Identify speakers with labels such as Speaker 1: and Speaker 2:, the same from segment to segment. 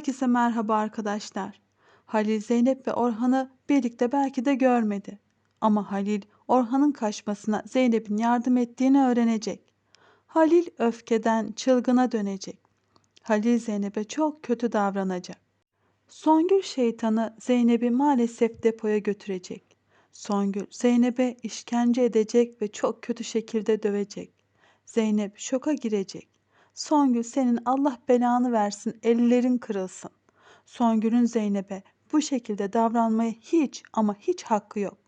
Speaker 1: Herkese merhaba arkadaşlar. Halil, Zeynep ve Orhan'ı birlikte belki de görmedi. Ama Halil, Orhan'ın kaçmasına Zeynep'in yardım ettiğini öğrenecek. Halil öfkeden çılgına dönecek. Halil Zeynep'e çok kötü davranacak. Songül şeytanı Zeynep'i maalesef depoya götürecek. Songül Zeynep'e işkence edecek ve çok kötü şekilde dövecek. Zeynep şoka girecek. Songül senin Allah belanı versin, ellerin kırılsın. Songül'ün Zeynep'e bu şekilde davranmaya hiç ama hiç hakkı yok.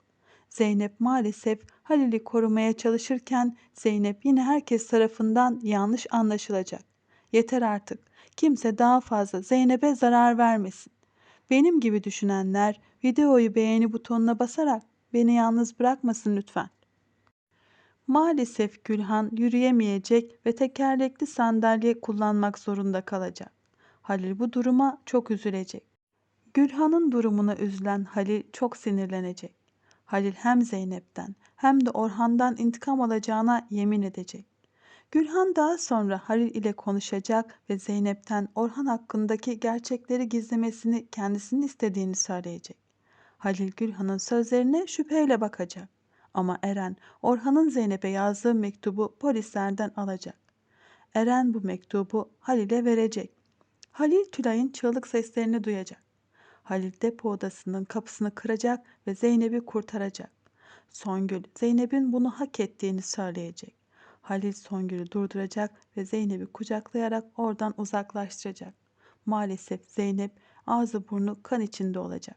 Speaker 1: Zeynep maalesef Halil'i korumaya çalışırken Zeynep yine herkes tarafından yanlış anlaşılacak. Yeter artık. Kimse daha fazla Zeynep'e zarar vermesin. Benim gibi düşünenler videoyu beğeni butonuna basarak beni yalnız bırakmasın lütfen. Maalesef Gülhan yürüyemeyecek ve tekerlekli sandalye kullanmak zorunda kalacak. Halil bu duruma çok üzülecek. Gülhan'ın durumuna üzülen Halil çok sinirlenecek. Halil hem Zeynep'ten hem de Orhan'dan intikam alacağına yemin edecek. Gülhan daha sonra Halil ile konuşacak ve Zeynep'ten Orhan hakkındaki gerçekleri gizlemesini kendisinin istediğini söyleyecek. Halil Gülhan'ın sözlerine şüpheyle bakacak. Ama Eren, Orhan'ın Zeynep'e yazdığı mektubu polislerden alacak. Eren bu mektubu Halil'e verecek. Halil Tülay'ın çığlık seslerini duyacak. Halil depo odasının kapısını kıracak ve Zeynep'i kurtaracak. Songül, Zeynep'in bunu hak ettiğini söyleyecek. Halil Songül'ü durduracak ve Zeynep'i kucaklayarak oradan uzaklaştıracak. Maalesef Zeynep ağzı burnu kan içinde olacak.